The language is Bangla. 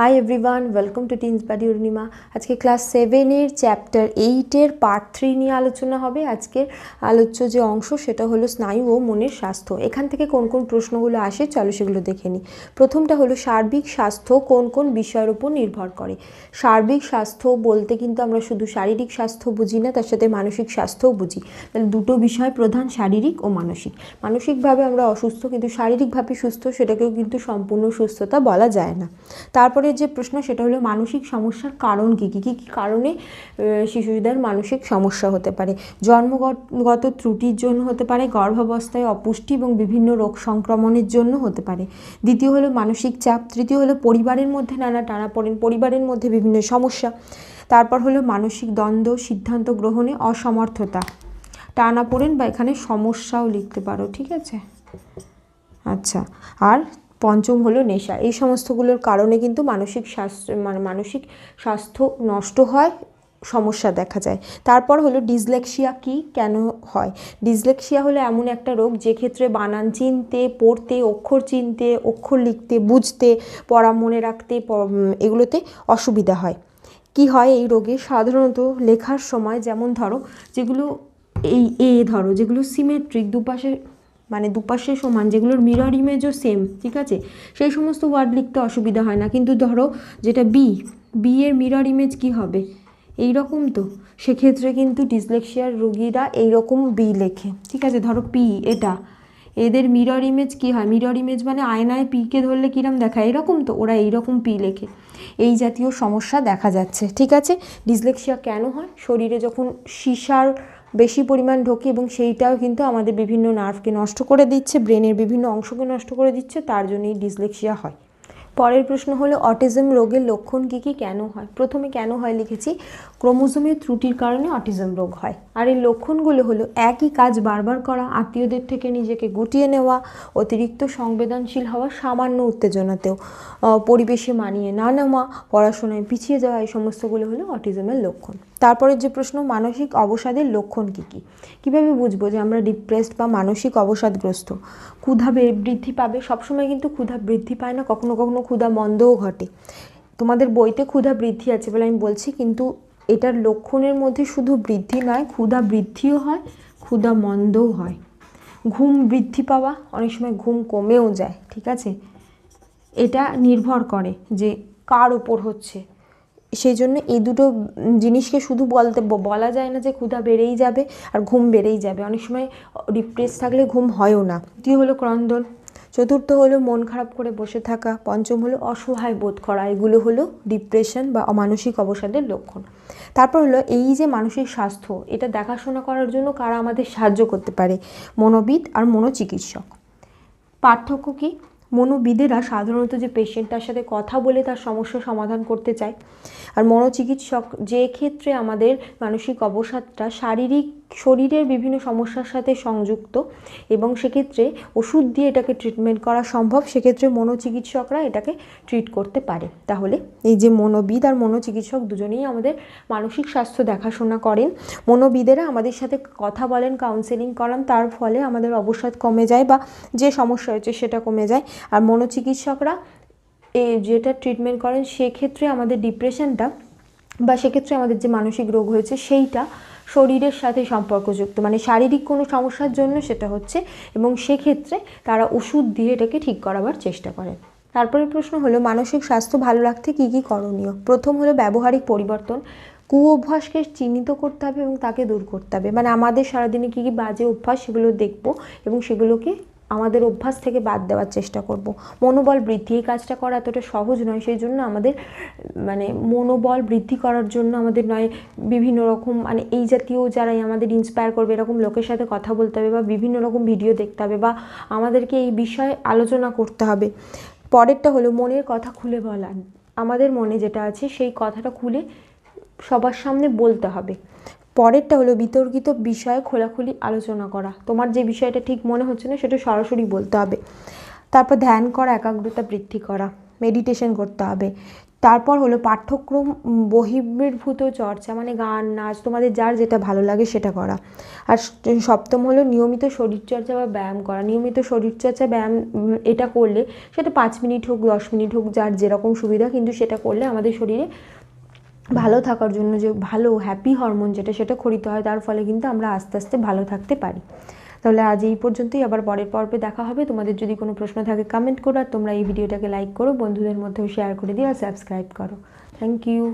Hi everyone welcome to teens buddy Arunima আজকে ক্লাস সেভেনের চ্যাপ্টার এইটের পার্ট থ্রি নিয়ে আলোচনা হবে। আজকের আলোচ্য যে অংশ সেটা হলো স্নায়ু ও মনের স্বাস্থ্য। এখান থেকে কোন কোন প্রশ্নগুলো আসে চলো সেগুলো দেখে নিই। প্রথমটা হলো সার্বিক স্বাস্থ্য কোন কোন বিষয়ের উপর নির্ভর করে। সার্বিক স্বাস্থ্য বলতে কিন্তু আমরা শুধু শারীরিক স্বাস্থ্য বুঝি না, তার সাথে মানসিক স্বাস্থ্যও বুঝি। তাহলে দুটো বিষয় প্রধান, শারীরিক ও মানসিক। মানসিকভাবে আমরা অসুস্থ কিন্তু শারীরিকভাবে সুস্থ, সেটাকেও কিন্তু সম্পূর্ণ সুস্থতা বলা যায় না। তারপরে যে প্রশ্ন, সেটা হলো মানসিক সমস্যার কারণ কী? কী কী কী কারণে শিশুদের মানসিক সমস্যা হতে পারে? জন্মগত ত্রুটির জন্য হতে পারে, গর্ভাবস্থায় অপুষ্টি এবং বিভিন্ন রোগ সংক্রমণের জন্য হতে পারে। দ্বিতীয় হলো মানসিক চাপ, তৃতীয় হলো পরিবারের মধ্যে নানা টানাপোড়েন পরিবারের মধ্যে বিভিন্ন সমস্যা। তারপর হলো মানসিক দ্বন্দ্ব, সিদ্ধান্ত গ্রহণে অসমর্থতা। টানাপোড়েন বা এখানে সমস্যাও লিখতে পারো, ঠিক আছে? আচ্ছা আর পঞ্চম হলো নেশা। এই সমস্তগুলোর কারণে কিন্তু মানসিক স্বাস্থ্য মানে মানসিক স্বাস্থ্য নষ্ট হয়, সমস্যা দেখা যায়। তারপর হলো ডিসলেক্সিয়া কি, কেন হয়? ডিসলেক্সিয়া হলো এমন একটা রোগ যে ক্ষেত্রে বানান চিনতে, পড়তে, অক্ষর চিনতে, অক্ষর লিখতে, বুঝতে, পড়া মনে রাখতে এগুলোতে অসুবিধা হয়। কি হয় এই রোগে? সাধারণত লেখার সময় যেমন ধরো, যেগুলো এই, এ ধরো, যেগুলো সিমেট্রিক দুপাশে মানে দুপাশে সমান, যেগুলোর মিরর ইমেজও সেম ঠিক আছে? সেই সমস্ত ওয়ার্ড লিখতে অসুবিধা হয় না। কিন্তু ধরো যেটা বি বি এর মিরর ইমেজ কি হবে? এই রকম তো। সেক্ষেত্রে কিন্তু ডিসলেক্সিয়ার রোগীরা এইরকম বি লেখে। ঠিক আছে? ধরো পি এটা। এদের মিরর ইমেজ কি হয়? মিরর ইমেজ মানে আয়নায় পিকে ধরলে কিরম দেখায়? এরকম তো। ওরা এইরকম পি লেখে। এই জাতীয় সমস্যা দেখা যাচ্ছে। ঠিক আছে? ডিসলেক্সিয়া কেন হয়? শরীরে যখন সীসার বেশি পরিমাণ ঢোকে এবং সেইটাও কিন্তু আমাদের বিভিন্ন নার্ভকে নষ্ট করে দিচ্ছে, ব্রেনের বিভিন্ন অংশকে নষ্ট করে দিচ্ছে, তার জন্যই ডিসলেক্সিয়া হয়। পরের প্রশ্ন হলো, অটিজম রোগের লক্ষণ কী কী, কেন হয়? প্রথমে কেন হয় লিখেছি, ক্রোমোজোমের ত্রুটির কারণে অটিজম রোগ হয়। আর এই লক্ষণগুলো হলো, একই কাজ বারবার করা, আত্মীয়দের থেকে নিজেকে গুটিয়ে নেওয়া, অতিরিক্ত সংবেদনশীল হওয়া, সামান্য উত্তেজনাতেও পরিবেশে মানিয়ে না নেওয়া, পড়াশোনায় পিছিয়ে যাওয়া, এই সমস্তগুলো হলো অটিজমের লক্ষণ। তারপরে যে প্রশ্ন, মানসিক অবসাদের লক্ষণ কী কী? কীভাবে বুঝব যে আমরা ডিপ্রেসড বা মানসিক অবসাদগ্রস্ত? ক্ষুধা বৃদ্ধি পাবে। সবসময় কিন্তু ক্ষুধা বৃদ্ধি পায় না, কখনো কখনো ক্ষুধা মন্দও ঘটে। তোমাদের বইতে ক্ষুধা বৃদ্ধি আছে বলে আমি বলছি, কিন্তু এটার লক্ষণের মধ্যে শুধু বৃদ্ধি নয়, ক্ষুধা বৃদ্ধিও হয়, ক্ষুধা মন্দও হয়। ঘুম বৃদ্ধি পাওয়া, অনেক সময় ঘুম কমেও যায়, ঠিক আছে? এটা নির্ভর করে যে কার ওপর হচ্ছে। সেই জন্য এই দুটো জিনিসকে শুধু বলতে বলা যায় না যে ক্ষুধা বেড়েই যাবে আর ঘুম বেড়েই যাবে। অনেক সময় ডিপ্রেস থাকলে ঘুম হয়ও না। দ্বিতীয় হলো ক্রন্দন। চতুর্থ হলো মন খারাপ করে বসে থাকা। পঞ্চম হলো অসহায় বোধ করা। এগুলো হলো ডিপ্রেশন বা মানসিক অবসাদের লক্ষণ। তারপর হলো এই যে মানসিক স্বাস্থ্য, এটা দেখাশোনা করার জন্য কারা আমাদের সাহায্য করতে পারে? মনোবিদ আর মনোচিকিৎসক। পার্থক্য কি? মনোবিদেরা সাধারণত যে পেশেন্টটার সাথে কথা বলে তার সমস্যা সমাধান করতে চায়। আর মনোচিকিৎসক যে ক্ষেত্রে আমাদের মানসিক অবসাদটা, শারীরিক শরীরের বিভিন্ন সমস্যার সাথে সংযুক্ত এবং সেক্ষেত্রে ওষুধ দিয়ে এটাকে ট্রিটমেন্ট করা সম্ভব, সেক্ষেত্রে মনোচিকিৎসকরা এটাকে ট্রিট করতে পারে। তাহলে এই যে মনোবিদ আর মনোচিকিৎসক দুজনেই আমাদের মানসিক স্বাস্থ্য দেখাশোনা করেন। মনোবিদেরা আমাদের সাথে কথা বলেন কাউন্সেলিং করান, তার ফলে আমাদের অবসাদ কমে যায় বা যে সমস্যা হয়েছে সেটা কমে যায়। আর মনোচিকিৎসকরা যেটা ট্রিটমেন্ট করেন, সেক্ষেত্রে আমাদের ডিপ্রেশনটা বা সেক্ষেত্রে আমাদের যে মানসিক রোগ হয়েছে সেইটা শরীরের সাথে সম্পর্কযুক্ত। মানে শারীরিক কোনো সমস্যার জন্য সেটা হচ্ছে এবং সেক্ষেত্রে তারা ওষুধ দিয়ে এটাকে ঠিক করাবার চেষ্টা করেন তারপরে প্রশ্ন হলো, মানসিক স্বাস্থ্য ভালো রাখতে কী কী করণীয়? প্রথম হলো ব্যবহারিক পরিবর্তন। কু অভ্যাসকে চিহ্নিত করতে হবে এবং তাকে দূর করতে হবে। মানে আমাদের সারাদিনে কী কী বাজে অভ্যাস সেগুলো দেখব এবং সেগুলোকে আমাদের অভ্যাস থেকে বাদ দেওয়ার চেষ্টা করব। মনোবল বৃদ্ধি, এই কাজটা করা এতটা সহজ নয় সেই জন্য আমাদের মানে মনোবল বৃদ্ধি করার জন্য আমাদের নয়, বিভিন্ন রকম মানে এই জাতীয় যারাই আমাদের ইন্সপায়ার করবে, এরকম লোকের সাথে কথা বলতে হবে বা বিভিন্ন রকম ভিডিও দেখতে হবে বা আমাদেরকে এই বিষয়ে আলোচনা করতে হবে। পরেরটা হলো মনের কথা খুলে বলা। আমাদের মনে যেটা আছে সেই কথাটা খুলে সবার সামনে বলতে হবে। পরেরটা হলো বিতর্কিত বিষয়ে খোলাখুলি আলোচনা করা। তোমার যে বিষয়টা ঠিক মনে হচ্ছে না, সেটা সরাসরি বলতে হবে। তারপর ধ্যান করা, একাগ্রতা বৃদ্ধি করা মেডিটেশন করতে হবে। তারপর হলো পাঠ্যক্রম বহির্ভূত চর্চা মানে গান, নাচ, তোমাদের যার যেটা ভালো লাগে সেটা করা। আর সপ্তম হলো নিয়মিত শরীরচর্চা বা ব্যায়াম করা। নিয়মিত শরীরচর্চা, ব্যায়াম এটা করলে সেটা পাঁচ মিনিট হোক, দশ মিনিট হোক, যার যেরকম সুবিধা, কিন্তু সেটা করলে আমাদের শরীরে ভালো থাকার জন্য যে ভালো হ্যাপি হরমোন যেটা সেটা খরিত হয়, তার ফলে কিন্তু আমরা আস্তে আস্তে ভালো থাকতে পারি। তাহলে আজ এই পর্যন্তই, আবার পরের পর্বে দেখা হবে। তোমাদের যদি কোনো প্রশ্ন থাকে কমেন্ট করো, আর তোমরা এই ভিডিওটাকে লাইক করো, বন্ধুদের মধ্যেও শেয়ার করে দিও, আর সাবস্ক্রাইব করো। Thank you